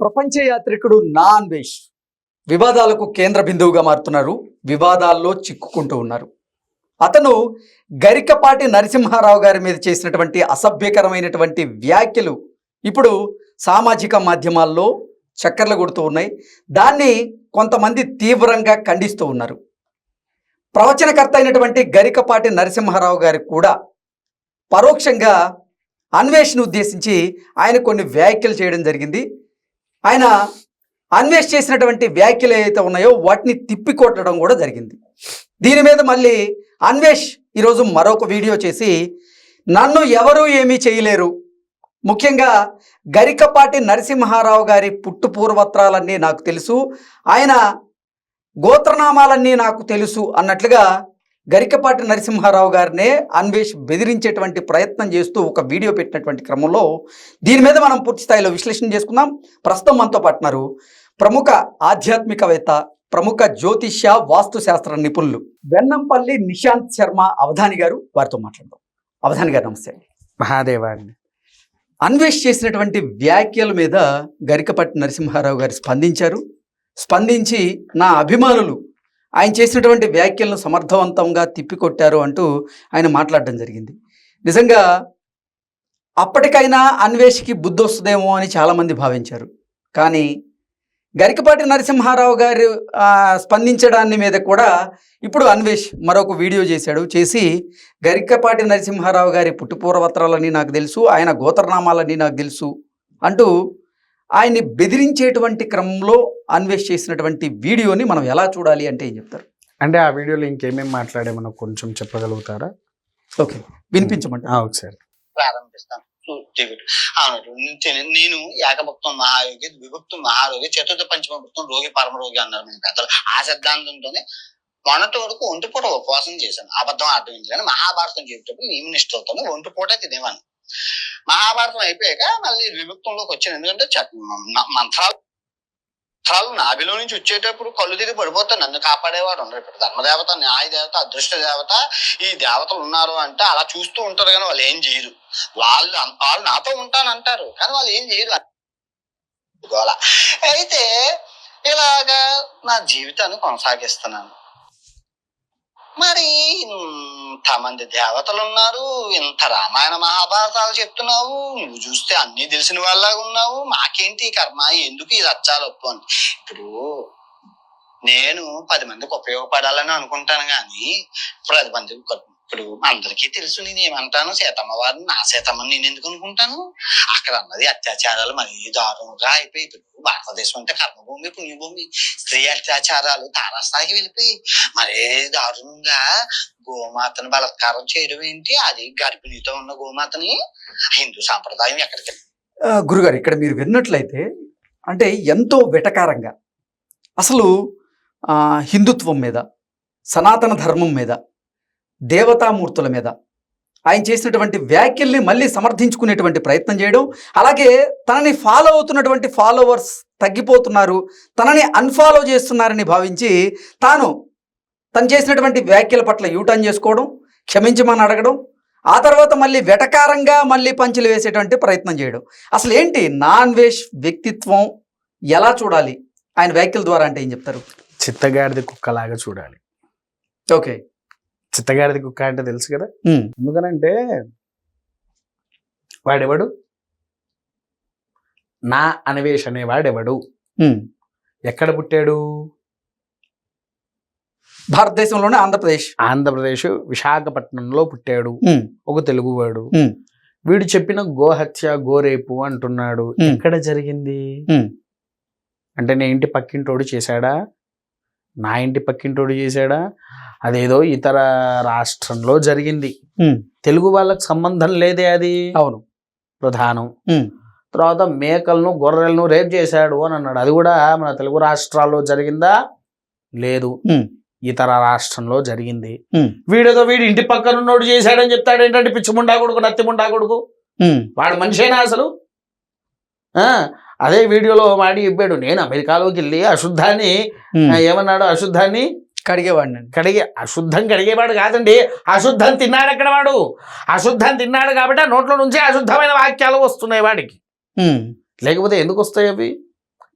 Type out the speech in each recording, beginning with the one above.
ప్రపంచ యాత్రికుడు నా అన్వేష్. వివాదాలకు కేంద్ర బిందువుగా మారుతున్నారు. వివాదాల్లో చిక్కుకుంటూ ఉన్నారు. అతను గరికపాటి నరసింహారావు గారి మీద చేసినటువంటి అసభ్యకరమైనటువంటి వ్యాఖ్యలు ఇప్పుడు సామాజిక మాధ్యమాల్లో చక్కర్లు కొడుతూ ఉన్నాయి. దాన్ని కొంతమంది తీవ్రంగా ఖండిస్తూ ఉన్నారు. ప్రవచనకర్త అయినటువంటి గరికపాటి నరసింహారావు గారు కూడా పరోక్షంగా అన్వేషణ ఉద్దేశించి ఆయన కొన్ని వ్యాఖ్యలు చేయడం జరిగింది. ఆయన అన్వేష్ చేసినటువంటి వ్యాఖ్యలు ఏవైతే ఉన్నాయో వాటిని తిప్పికొట్టడం కూడా జరిగింది. దీని మీద మళ్ళీ అన్వేష్ ఈరోజు మరొక వీడియో చేసి నన్ను ఎవరూ ఏమీ చేయలేరు. ముఖ్యంగా గరికపాటి నరసింహారావు గారి పుట్టు పూర్వత్రాలన్నీ నాకు తెలుసు. ఆయన గోత్రనామాలన్నీ నాకు తెలుసు అన్నట్లుగా గరికపాటి నరసింహారావు గారినే అన్వేష్ బెదిరించేటువంటి ప్రయత్నం చేస్తూ ఒక వీడియో పెట్టినటువంటి క్రమంలో దీని మీద మనం పూర్తి స్థాయిలో విశ్లేషణ చేసుకుందాం. ప్రస్తుతం మనతో పాటున్నారు ప్రముఖ ఆధ్యాత్మికవేత్త ప్రముఖ జ్యోతిష్య వాస్తు శాస్త్ర నిపుణులు వెన్నంపల్లి నిశాంత్ శర్మ అవధాని గారు వారితో మాట్లాడదాం. అవధాని గారు నమస్తే. అండి మహాదేవాన్ని. అన్వేష్ చేసినటువంటి వ్యాఖ్యల మీద గరికపట్టి నరసింహారావు గారు స్పందించారు. స్పందించి నా అభిమానులు ఆయన చేసినటువంటి వ్యాఖ్యలను సమర్థవంతంగా తిప్పికొట్టారు అంటూ ఆయన మాట్లాడడం జరిగింది. నిజంగా అప్పటికైనా అన్వేష్కి బుద్ధి వస్తుందేమో అని చాలామంది భావించారు. కానీ గరికపాటి నరసింహారావు గారు స్పందించడాన్ని మీద కూడా ఇప్పుడు అన్వేష్ మరొక వీడియో చేశాడు. చేసి గరికపాటి నరసింహారావు గారి పుట్టుపూర్వత్రాలని నాకు తెలుసు ఆయన గోత్రనామాలని నాకు తెలుసు అంటూ ఆయన్ని బెదిరించేటువంటి క్రమంలో అన్వేష్ చేసినటువంటి వీడియోని మనం ఎలా చూడాలి అంటే ఏం చెప్తారు? అంటే ఆ వీడియోలో ఇంకేమేమి మాట్లాడేమో కొంచెం చెప్పగలుగుతారా? ఓకే. వినిపించమంట ఆ, ఒకసారి. ప్రారంభిస్తాను నేను- నేను ఏకభక్తం మహాయోగి విభక్తం మహారోగి చతుర్థ పంచమ భక్తం రోగి పరమ రోగి అన్నారు మన పెద్దలు. ఆ సిద్ధాంతంతోనే మొన్నటి వరకు ఒంటి పూట ఉపవాసం చేశాను. అబద్ధం అర్థమైంది కానీ మహాభారతం చెబుతప్పుడు నియమ నిష్ఠలతోనే ఒంటి పూట తినేవాను మహాభారతం అయిపోయాక మళ్ళీ విముక్తంలోకి వచ్చాను. ఎందుకంటే మంత్రాలు మంత్రాలు నాభిలో నుంచి వచ్చేటప్పుడు కళ్ళు తిరిగి పడిపోతే నన్ను కాపాడేవాడు ఉండరు. ఇప్పుడు ధర్మదేవత న్యాయ దేవత అదృష్ట దేవత ఈ దేవతలు ఉన్నారు అంటే అలా చూస్తూ ఉంటారు కానీ వాళ్ళు ఏం చేయరు. వాళ్ళు వాళ్ళు నాతో ఉంటానంటారు కానీ వాళ్ళు ఏం చేయరు. అయితే ఇలాగా నా జీవితాన్ని కొనసాగిస్తున్నాను. మరి ఇంతమంది దేవతలు ఉన్నారు ఇంత రామాయణ మహాభారతాలు చెప్తున్నావు నువ్వు చూస్తే అన్ని తెలిసిన వాళ్ళగా ఉన్నావు మాకేంటి కర్మ? ఎందుకు ఈ రచ్చాలు ఒప్పు అని? ఇప్పుడు నేను పది మందికి ఉపయోగపడాలని అనుకుంటాను కానీ పది మందికి ఇప్పుడు అందరికీ తెలుసు నేను ఏమంటాను సీతమ్మ వారిని నా సీతమ్మని నేను ఎందుకు అనుకుంటాను? అక్కడ అన్నది అత్యాచారాలు మరీ దారుణంగా అయిపోయి ఇప్పుడు భారతదేశం అంటే కర్మభూమి పుణ్యభూమి స్త్రీ అత్యాచారాలు తారాస్థాయికి వెళ్ళిపోయి మరీ దారుణంగా గోమాతను బలత్కారం చేయడం ఏంటి? అది గర్భిణితో ఉన్న గోమాతని హిందూ సాంప్రదాయం ఎక్కడికి గురుగారు ఇక్కడ మీరు విన్నట్లయితే అంటే ఎంతో వెటకారంగా అసలు హిందుత్వం మీద సనాతన ధర్మం మీద దేవతామూర్తుల మీద. ఆయన చేసినటువంటి వ్యాఖ్యల్ని మళ్ళీ సమర్థించుకునేటువంటి ప్రయత్నం చేయడం అలాగే తనని ఫాలో అవుతున్నటువంటి ఫాలోవర్స్ తగ్గిపోతున్నారు తనని అన్ఫాలో చేస్తున్నారని భావించి తాను తను చేసినటువంటి వ్యాఖ్యల పట్ల యూటర్న్ చేసుకోవడం క్షమించమని అడగడం ఆ తర్వాత మళ్ళీ వెటకారంగా మళ్ళీ పంచులు వేసేటువంటి ప్రయత్నం చేయడం. అసలు ఏంటి నాన్ వేష్ వ్యక్తిత్వం ఎలా చూడాలి? ఆయన వ్యాఖ్యల ద్వారా అంటే ఏం చెప్తారు? చిత్తగాడిది కుక్కలాగా చూడాలి. ఓకే. చిత్తగాడిది కుక్క అంటే తెలుసు కదా? ఎందుకనంటే వాడెవడు? నా అన్వేష్ అనేవాడెవడు. ఎక్కడ పుట్టాడు? భారతదేశంలోనే ఆంధ్రప్రదేశ్. ఆంధ్రప్రదేశ్ విశాఖపట్నంలో పుట్టాడు. ఒక తెలుగువాడు. వీడు చెప్పిన గోహత్య గోరేపు అంటున్నాడు. ఎక్కడ జరిగింది. అంటే నీ ఇంటి పక్కింటోడు చేశాడా? నా ఇంటి పక్కింటోడు చేశాడా? అదేదో ఇతర రాష్ట్రంలో జరిగింది. తెలుగు వాళ్ళకి సంబంధం లేదే అది. అవును. ప్రధానం. తర్వాత మేకలను గొర్రెలను రేప్ చేశాడు అని అన్నాడు. అది కూడా మన తెలుగు రాష్ట్రాల్లో జరిగిందా? లేదు. ఇతర రాష్ట్రంలో జరిగింది. వీడేదో వీడి ఇంటి పక్కన ఉన్నోడు చేశాడని చెప్తాడు. ఏంటంటే పిచ్చిముండా కొడుకు నత్తిముండా కొడుకు? వాడు మనిషేనా అసలు? అదే వీడియోలో మాడి చెప్పాడు నేను అమెరికాలోకి వెళ్ళి అశుద్ధాన్ని ఏమన్నాడు? అశుద్ధాన్ని కడిగేవాడిని. కడిగే అశుద్ధం కడిగేవాడు కాదండి. అశుద్ధం తిన్నాడు అక్కడ వాడు. అశుద్ధం తిన్నాడు కాబట్టి ఆ నోట్లో నుంచి అశుద్ధమైన వాక్యాలు వస్తున్నాయి వాడికి. లేకపోతే ఎందుకు వస్తాయి అవి?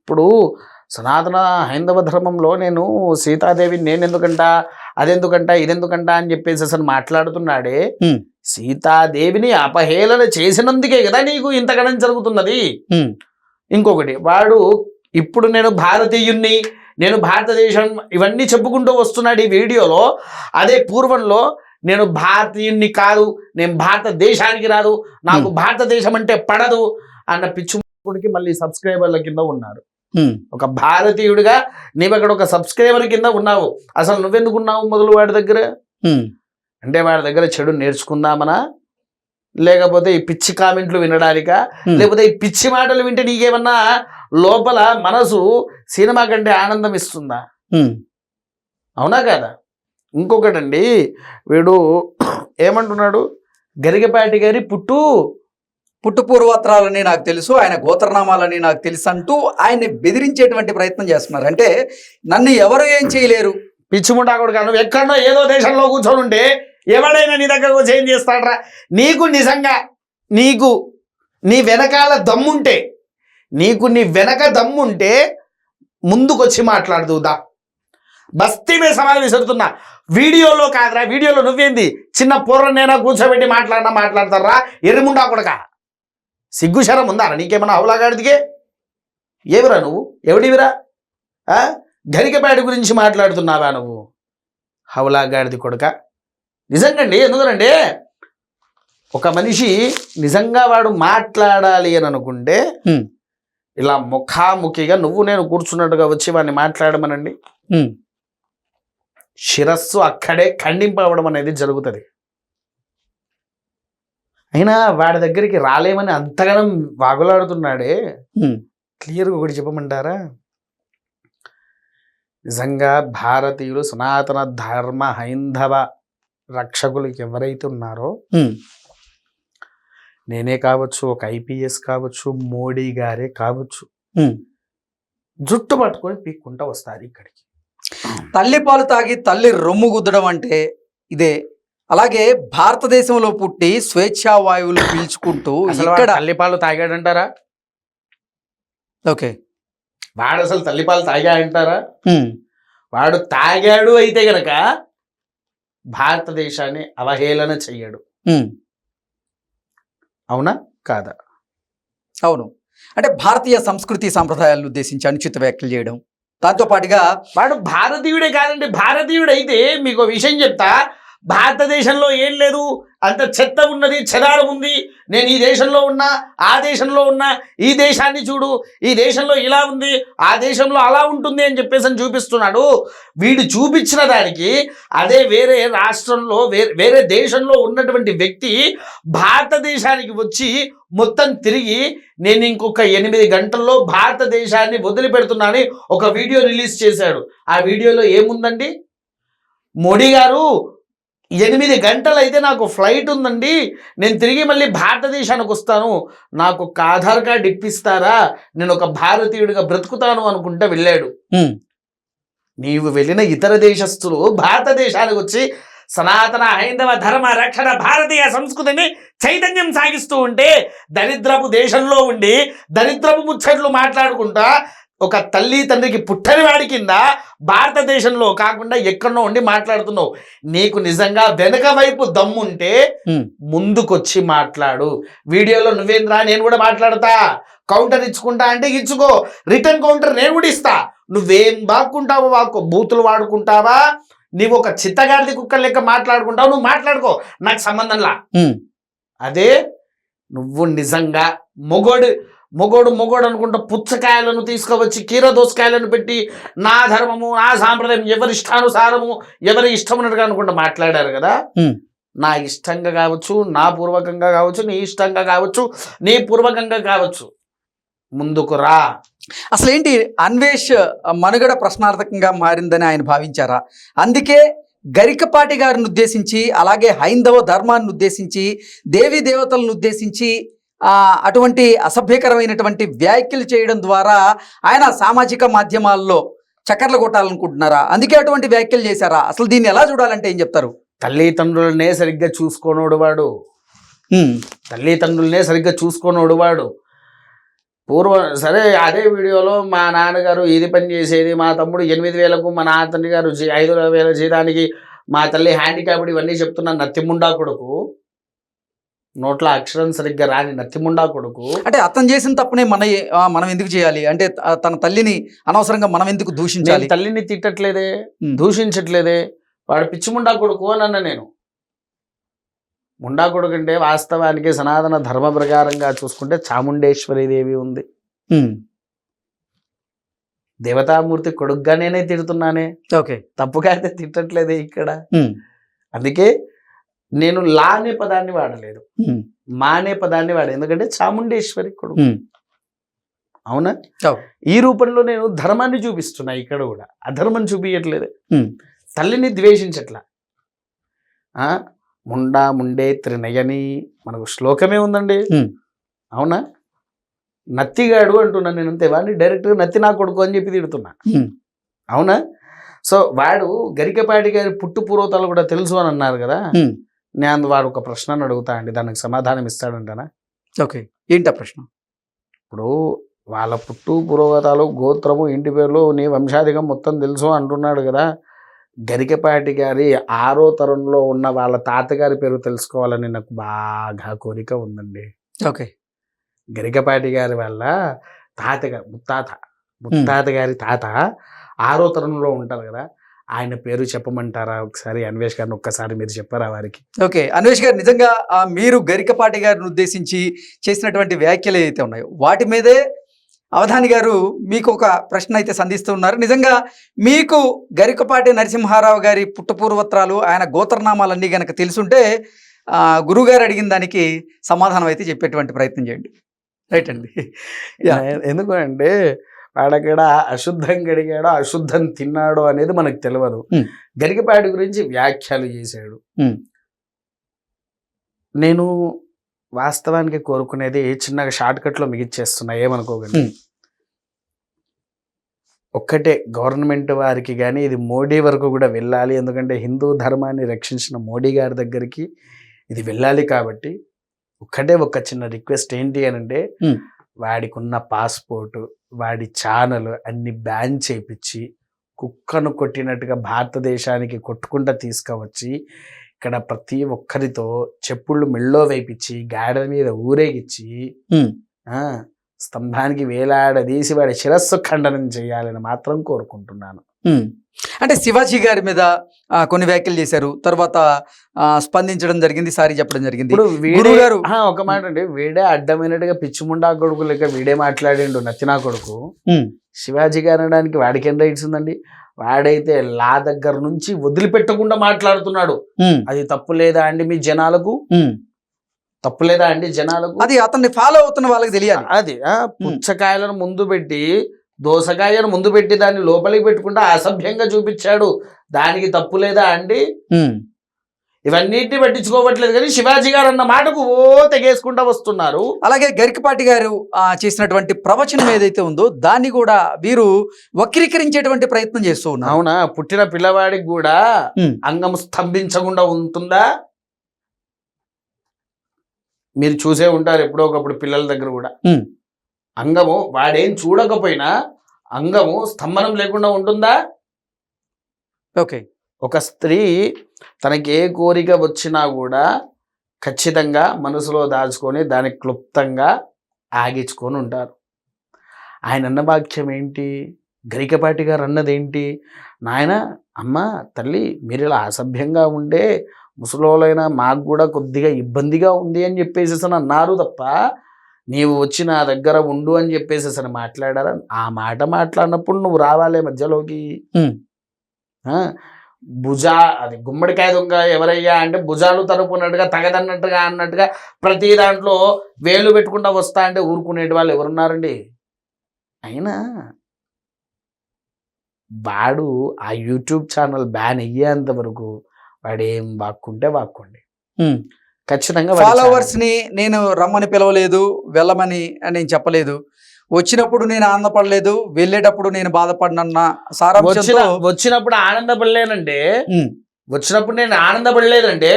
ఇప్పుడు సనాతన హైందవ ధర్మంలో నేను సీతాదేవి నేనెందుకంట అదెందుకంట ఇదెందుకంట అని చెప్పేసి అసలు మాట్లాడుతున్నాడే. సీతాదేవిని అపహేళన చేసినందుకే కదా నీకు ఇంతగనం జరుగుతున్నది. ఇంకొకటి వాడు ఇప్పుడు నేను భారతీయుణ్ణి నేను భారతదేశం ఇవన్నీ చెప్పుకుంటూ వస్తున్నాడు ఈ వీడియోలో అదే పూర్వంలో నేను భారతీయుణ్ణి కాదు నేను భారతదేశానికి రాదు నాకు భారతదేశం అంటే పడదు అన్న పిచ్చుడికి మళ్ళీ సబ్స్క్రైబర్ల కింద ఉన్నారు. ఒక భారతీయుడిగా నీవు అక్కడ ఒక సబ్స్క్రైబర్ కింద ఉన్నావు. అసలు నువ్వెందుకు ఉన్నావు మొదలు వాడి దగ్గర. అంటే వాడి దగ్గర చెడు నేర్చుకుందామనా? లేకపోతే ఈ పిచ్చి కామెంట్లు వినడానికా. లేకపోతే ఈ పిచ్చి మాటలు వింటే నీకేమన్నా లోపల మనసు సినిమా కంటే ఆనందం ఇస్తుందా. అవునా కాదా? ఇంకొకటండి వీడు ఏమంటున్నాడు? గరిగపాటి గారి పుట్టు పుట్టు పూర్వత్రాలని నాకు తెలుసు ఆయన గోత్రనామాలని నాకు తెలుసు అంటూ ఆయన్ని బెదిరించేటువంటి ప్రయత్నం చేస్తున్నారు. అంటే నన్ను ఎవరు ఏం చేయలేరు? పిచ్చిముండా కూడా నువ్వు ఎక్కడో ఏదో దేశంలో కూర్చొని ఉంటే ఎవడైనా నీ దగ్గరకు వచ్చి ఏం చేస్తాడ్రా? నీకు నిజంగా నీకు నీ వెనకాల దమ్ముంటే నీకు నీ వెనక దమ్ముంటే ముందుకొచ్చి మాట్లాడుదుదా బస్తీ మీద సవాలు విసురుతున్నా. వీడియోలో కాదురా వీడియోలో నువ్వేంది? చిన్న పూర్వనైనా కూర్చోబెట్టి మాట్లాడినా మాట్లాడతారా ఎరుముండా కొడక. సిగ్గుశరం ఉందా నీకేమన్నా అవులాగాడిదిగే ఏవిరా నువ్వు? ఎవడివిరా? గరికపాడి గరికపాటి గురించి మాట్లాడుతున్నావా నువ్వు? హౌలాగాడిది కొడుక? నిజంగండి ఎందుకనంటే ఒక మనిషి నిజంగా వాడు మాట్లాడాలి అని అనుకుంటే. ఇలా ముఖాముఖిగా నువ్వు నేను కూర్చున్నట్టుగా వచ్చి వాడిని మాట్లాడమనండి. శిరస్సు అక్కడే ఖండింపవడం అనేది జరుగుతుంది అయినా వాడి దగ్గరికి రాలేమని అంతగానం వాగులాడుతున్నాడే. క్లియర్గా ఒకటి చెప్పమంటారా నిజంగా భారతీయులు సనాతన ధర్మ హైందవ రక్షకులు ఎవరైతే ఉన్నారో. నేనే కావచ్చు ఒక ఐపీఎస్ కావచ్చు మోడీ గారే కావచ్చు. జుట్టు పట్టుకొని పీక్కుంటా వస్తారు ఇక్కడికి. తల్లి పాలు తాగి తల్లి రొమ్ము గుద్దడం అంటే ఇదే. అలాగే భారతదేశంలో పుట్టి స్వేచ్ఛా వాయువులు పీల్చుకుంటూ ఇక్కడ తల్లిపాలు తాగాడంటారా? ఓకే. వాడు అసలు తల్లిపాలు తాగా అంటారా హ్మ్. వాడు తాగాడు అయితే గనక భారతదేశాన్ని అవహేళన చెయ్యడు. అవునా? కాదా? అవును. అంటే భారతీయ సంస్కృతి సంప్రదాయాలను ఉద్దేశించి అనుచిత వ్యాఖ్యలు చేయడం. దాంతో పాటుగా వాడు భారతీయుడే కాదండి. భారతీయుడు అయితే మీకు విషయం చెప్తా. భారతదేశంలో ఏం లేదు. అంత చెత్త ఉన్నది చెదారం ఉంది. నేను ఈ దేశంలో ఉన్నా ఆ దేశంలో ఉన్నా ఈ దేశాన్ని చూడు ఈ దేశంలో ఇలా ఉంది ఆ దేశంలో అలా ఉంటుంది అని చెప్పేసి అని చూపిస్తున్నాడు. వీడు చూపించిన దానికి అదే వేరే రాష్ట్రంలో వేరే వేరే దేశంలో ఉన్నటువంటి వ్యక్తి భారతదేశానికి వచ్చి మొత్తం తిరిగి నేను ఇంకొక ఎనిమిది గంటల్లో భారతదేశాన్ని వదిలిపెడుతున్నానని ఒక వీడియో రిలీజ్ చేశాడు. ఆ వీడియోలో ఏముందండి? మోడీ గారు ఎనిమిది గంటలు అయితే నాకు ఫ్లైట్ ఉందండి. నేను తిరిగి మళ్ళీ భారతదేశానికి వస్తాను. నాకు ఒక ఆధార్ కార్డు ఇప్పిస్తారా? నేను ఒక భారతీయుడిగా బ్రతుకుతాను అనుకుంటా వెళ్ళాడు. నీవు వెళ్ళిన ఇతర దేశస్తులు భారతదేశానికి వచ్చి సనాతన హైందవ ధర్మ రక్షణ భారతీయ సంస్కృతిని చైతన్యం సాగిస్తూ ఉంటే దరిద్రపు దేశంలో ఉండి దరిద్రపు ముచ్చట్లు మాట్లాడుకుంటా ఒక తల్లి తండ్రికి పుట్టని వాడి కింద భారతదేశంలో కాకుండా ఎక్కడో ఉండి మాట్లాడుతున్నావు. నీకు నిజంగా వెనక వైపు దమ్ముంటే. ముందుకొచ్చి మాట్లాడు. వీడియోలో నువ్వేంద్రా నేను కూడా మాట్లాడతా. కౌంటర్ ఇచ్చుకుంటా అంటే ఇచ్చుకో. రిటర్న్ కౌంటర్ నేను కూడా ఇస్తా. నువ్వేం బాక్కుంటావో వాక్కో బూతులు వాడుకుంటావా? నీవు ఒక చిత్తగాడిది కుక్క లెక్క మాట్లాడుకుంటావు నువ్వు మాట్లాడుకో. నాకు సంబంధంలా. అదే నువ్వు నిజంగా మొగోడు. మొగోడు మొగోడు అనుకుంటా పుచ్చకాయలను తీసుకువచ్చి కీర దోసకాయలను పెట్టి నా ధర్మము నా సాంప్రదాయం ఎవరి ఇష్టానుసారము ఎవరి ఇష్టం ఉన్నట్టుగా అనుకుంటా మాట్లాడారు కదా. నా ఇష్టంగా కావచ్చు నా పూర్వకంగా కావచ్చు నీ ఇష్టంగా కావచ్చు నీ పూర్వకంగా కావచ్చు. ముందుకు రా. అసలు ఏంటి అన్వేష్ మనుగడ ప్రశ్నార్థకంగా మారిందని ఆయన భావించారా? అందుకే గరికపాటి గారిని ఉద్దేశించి అలాగే హైందవ ధర్మాన్ని ఉద్దేశించి దేవీ దేవతలను ఉద్దేశించి అటువంటి అసభ్యకరమైనటువంటి వ్యాఖ్యలు చేయడం ద్వారా ఆయన సామాజిక మాధ్యమాల్లో చక్కర్లు కొట్టాలనుకుంటున్నారా? అందుకే అటువంటి వ్యాఖ్యలు చేశారా? అసలు దీన్ని ఎలా చూడాలంటే ఏం చెప్తారు? తల్లిదండ్రులనే సరిగ్గా చూసుకోనోడు వాడు. తల్లిదండ్రులనే సరిగ్గా చూసుకోనోడు వాడు. పూర్వం సరే అదే వీడియోలో మా నాన్నగారు ఇది పని చేసేది మా తమ్ముడు ఎనిమిది వేలకు మా నా తండ్రి గారు ఐదు వేల జీతానికి మా తల్లి హ్యాండిక్యాప్డ్ ఇవన్నీ చెప్తున్న నత్తిముండా కొడుకు. నోట్ల అక్షరం సరిగ్గా రాని నత్తిముండా కొడుకు. అంటే అతను చేసిన తప్పునే మన మనం ఎందుకు చేయాలి? అంటే తన తల్లిని అనవసరంగా మనం ఎందుకు దూషించాలి? తల్లిని తిట్టట్లేదే. దూషించట్లేదే వాడు పిచ్చి ముండా కొడుకు అని అన్న నేను. ముండా కొడుకు అంటే వాస్తవానికి సనాతన ధర్మ ప్రకారంగా చూసుకుంటే చాముండేశ్వరి దేవి ఉంది. దేవతామూర్తి కొడుకుగా నేనే తిడుతున్నానే. ఓకే. తప్పుగా అయితే తిట్టట్లేదే ఇక్కడ. అందుకే నేను లా అనే పదాన్ని వాడలేదు. మా అనే పదాన్ని వాడు ఎందుకంటే చాముండేశ్వరి కొడుకు. అవునా. ఈ రూపంలో నేను ధర్మాన్ని చూపిస్తున్నా ఇక్కడ కూడా. అధర్మం చూపించట్లేదు. తల్లిని ద్వేషించట్లా. ఆ, ముండా ముండే త్రినయని మనకు శ్లోకమే ఉందండి. అవునా? నత్తిగాడు అంటున్నాను నేను అంతే. వాడిని డైరెక్ట్గా నత్తి నా కొడుకు అని చెప్పి తిడుతున్నా. అవునా? సో వాడు గరికపాటి గారి పుట్టు పూర్వతాలు కూడా తెలుసు అని అన్నారు కదా. నేను వాడు ఒక ప్రశ్నను అడుగుతా అండి దానికి సమాధానం ఇస్తాడంటనా? ఓకే ఏంటి ఆ ప్రశ్న? ఇప్పుడు వాళ్ళ పుట్టు పూర్వతాలు గోత్రము ఇంటి పేర్లు నీ వంశాధికం మొత్తం తెలుసు అంటున్నాడు కదా. గరికపాటి గారి ఆరో తరంలో ఉన్న వాళ్ళ తాతగారి పేరు తెలుసుకోవాలని నాకు బాగా కోరిక ఉందండి. ఓకే. గరికపాటి గారి వాళ్ళ తాతగారు ముత్తాత ముత్తాత గారి తాత ఆరో తరంలో ఉంటారు కదా. ఆయన పేరు చెప్పమంటారా? ఒకసారి అన్వేష్ గారిని ఒక్కసారి మీరు చెప్పారా వారికి? ఓకే అన్వేష్ గారు నిజంగా ఆ, మీరు గరికపాటి గారిని ఉద్దేశించి చేసినటువంటి వ్యాఖ్యలు ఏవైతే ఉన్నాయో వాటి మీదే అవధాని గారు మీకు ఒక ప్రశ్న అయితే సంధిస్తూ ఉన్నారు. నిజంగా మీకు గరికపాటి నరసింహారావు గారి పుట్టపూర్వత్రాలు ఆయన గోత్రనామాలన్నీ గనక తెలుసుంటే ఆ, గురువుగారు అడిగిన దానికి సమాధానం అయితే చెప్పేటువంటి ప్రయత్నం చేయండి. రైట్ అండి. యా. ఎందుకు అంటే వాడక్కడ అశుద్ధం గడిగాడో అశుద్ధం తిన్నాడో అనేది మనకు తెలియదు. గరికపాటి గురించి వ్యాఖ్యలు చేశాడు. నేను వాస్తవానికి కోరుకునేది చిన్నగా షార్ట్ కట్లో మిగిచ్చేస్తున్నా ఏమనుకోకండి. ఒక్కటే గవర్నమెంట్ వారికి కానీ ఇది మోడీ వరకు కూడా వెళ్ళాలి ఎందుకంటే హిందూ ధర్మాన్ని రక్షించిన మోడీ గారి దగ్గరికి ఇది వెళ్ళాలి కాబట్టి ఒక్కటే ఒక చిన్న రిక్వెస్ట్ ఏంటి అని అంటే వాడికి ఉన్న పాస్పోర్ట్ వాడి ఛానల్ అన్ని బ్యాన్ చేపించి కుక్కను కొట్టినట్టుగా భారతదేశానికి కొట్టుకుంటా తీసుకువచ్చి ఇక్కడ ప్రతి ఒక్కరితో చెప్పుళ్ళు మెళ్ళో వేయించి గాడ మీద ఊరేగిచ్చి స్తంభానికి వేలాడదీసి వాడి శిరస్సు ఖండనం చేయాలని మాత్రం కోరుకుంటున్నాను. అంటే శివాజీ గారి మీద కొన్ని వ్యాఖ్యలు చేశారు. తర్వాత స్పందించడం జరిగింది సారీ చెప్పడం జరిగింది. ఇప్పుడు గారు ఒక మాట అండి. వీడే అడ్డమైనట్టుగా పిచ్చిముండా కొడుకు లెక్క వీడే మాట్లాడిండు నచ్చినా కొడుకు. శివాజీ గారు అనడానికి వాడికి ఏం రైట్స్ ఉందండి? వాడైతే లా దగ్గర నుంచి వదిలిపెట్టకుండా మాట్లాడుతున్నాడు. అది తప్పు లేదా అండి మీ జనాలకు. తప్పు లేదా అండి జనాలకు? అది అతన్ని ఫాలో అవుతున్న వాళ్ళకి తెలియాలి. అది పుచ్చకాయలను ముందు పెట్టి దోసకాయను ముందు పెట్టి దాన్ని లోపలికి పెట్టుకుంటే అసభ్యంగా చూపించాడు. దానికి తప్పు లేదా అండి? ఉమ్. ఇవన్నిటిని పట్టించుకోవట్లేదు కానీ శివాజీ గారు అన్న మాటకు ఓ తెగేసుకుంటా వస్తున్నారు. అలాగే గరికపాటి గారు చేసినటువంటి ప్రవచనం ఏదైతే ఉందో దాన్ని కూడా వీరు వక్రీకరించేటువంటి ప్రయత్నం చేస్తూ ఉన్నారు. అవునా? పుట్టిన పిల్లవాడికి కూడా. అంగం స్తంభించకుండా ఉంటుందా? మీరు చూసే ఉంటారు ఎప్పుడో ఒకప్పుడు పిల్లల దగ్గర కూడా. అంగము వాడేం చూడకపోయినా అంగము స్తంభనం లేకుండా ఉంటుందా? ఓకే. ఒక స్త్రీ తనకి ఏ కోరిక వచ్చినా కూడా ఖచ్చితంగా మనసులో దాచుకొని దానికి క్లుప్తంగా ఆగించుకొని ఉంటారు. ఆయన అన్న వాక్యం ఏంటి? గరికపాటి గారు అన్నది ఏంటి నాయన అమ్మ తల్లి మీరు ఇలా అసభ్యంగా ఉండే ముసలోళ్ళైనా మాకు కూడా కొద్దిగా ఇబ్బందిగా ఉంది అని చెప్పేసి అని అన్నారు తప్ప నీవు వచ్చి నా దగ్గర ఉండు అని చెప్పేసి అని మాట్లాడారా? ఆ మాట మాట్లాడినప్పుడు నువ్వు రావాలే మధ్యలోకి. భుజా అది గుమ్మడికాయ దొంగ ఎవరయ్యా అంటే భుజాలు తరుపున్నట్టుగా తగదన్నట్టుగా అన్నట్టుగా ప్రతి దాంట్లో వేలు పెట్టుకుంటా వస్తా అంటే ఊరుకునేటి వాళ్ళు ఎవరున్నారండి? అయినా వాడు ఆ యూట్యూబ్ ఛానల్ బ్యాన్ అయ్యేంత వరకు వాడు ఏం వాక్కుంటే వాక్కోండి. ఖచ్చితంగా ఫాలోవర్స్ని నేను రమ్మని పిలవలేదు వెళ్ళమని నేను చెప్పలేదు. వచ్చినప్పుడు నేను ఆనందపడలేదు వెళ్ళేటప్పుడు నేను బాధపడినన్న సారాంశంతో వచ్చినప్పుడు ఆనందపడలేనంటే. వచ్చినప్పుడు నేను ఆనందపడలేదంటే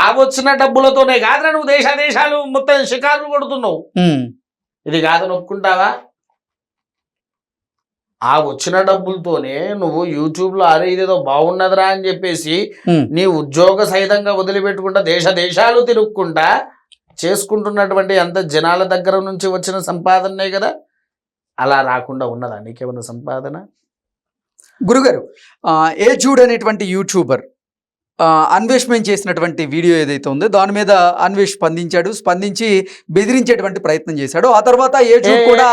ఆ వచ్చిన డబ్బులతోనే కాదురా నువ్వు దేశ దేశాలు మొత్తం షికారులు కొడుతున్నావు. ఇది కాదని ఒప్పుకుంటావా? ఆ వచ్చిన డబ్బులతోనే నువ్వు యూట్యూబ్లో అరే ఇదేదో బాగున్నదిరా అని చెప్పేసి. నీ ఉద్యోగ సహితంగా వదిలిపెట్టుకుంటా దేశ దేశాలు తిరుక్కుంటా చేసుకుంటున్నటువంటి అంత జనాల దగ్గర నుంచి వచ్చిన సంపాదనే కదా? అలా రాకుండా ఉన్నదా? నీకేమన్నా సంపాదన? గురుగారు ఏ జూడ్ అనేటువంటి యూట్యూబర్ ఆ, అన్వేష్ మేము చేసినటువంటి వీడియో ఏదైతే ఉందో దాని మీద అన్వేష్ స్పందించాడు స్పందించి బెదిరించేటువంటి ప్రయత్నం చేశాడు. ఆ తర్వాత ఏ జూడ్ కూడా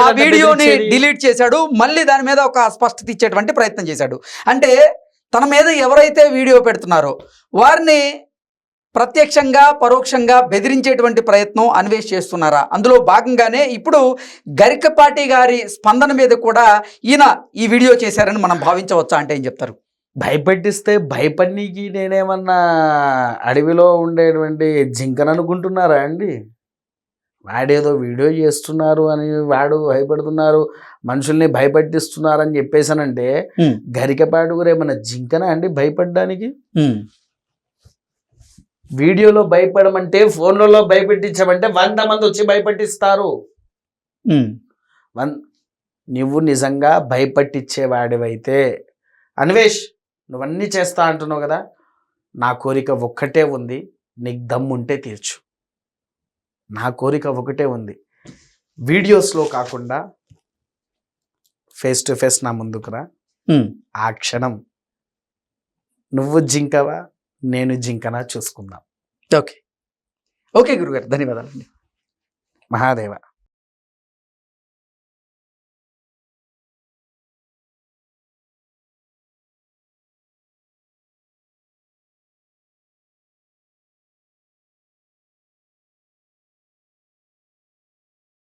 ఆ వీడియోని? డిలీట్ చేశాడు మళ్ళీ దాని మీద ఒక స్పష్టత ఇచ్చేటువంటి ప్రయత్నం చేశాడు. అంటే తన మీద ఎవరైతే వీడియో పెడుతున్నారో వారిని ప్రత్యక్షంగా పరోక్షంగా బెదిరించేటువంటి ప్రయత్నం అన్వేష్ చేస్తున్నారా? అందులో భాగంగానే ఇప్పుడు గరికపాటి గారి స్పందన మీద కూడా ఈయన ఈ వీడియో చేశారని మనం భావించవచ్చా అంటే ఏం చెప్తారు? భయపెట్టిస్తే భయపడినీకి నేనేమన్నా అడవిలో ఉండేటువంటి జింకను అనుకుంటున్నారా అండి? వాడేదో వీడియో చేస్తున్నారు అని వాడు భయపడుతున్నారు మనుషుల్ని భయపెట్టిస్తున్నారని చెప్పేసానంటే గరికపాటు కూడా ఏమన్నా జింకనా అండి భయపడడానికి? వీడియోలో భయపడమంటే ఫోన్లలో భయపెట్టించమంటే వంద మంది వచ్చి భయపెట్టిస్తారు. వన్ నువ్వు నిజంగా భయపట్టించేవాడివైతే. అన్వేష్! నువ్వన్నీ చేస్తా అంటున్నావు కదా నా కోరిక ఒక్కటే ఉంది నీకు దమ్ముంటే తీర్చు. నా కోరిక ఒకటే ఉంది. వీడియోస్లో కాకుండా ఫేస్ టు ఫేస్ నా ముందుకు రా. ఆ క్షణం నువ్వు జింకవా నేను జింకనా చూసుకుందాం. ఓకే. ఓకే గురుగారు ధన్యవాదాలండి. మహాదేవ.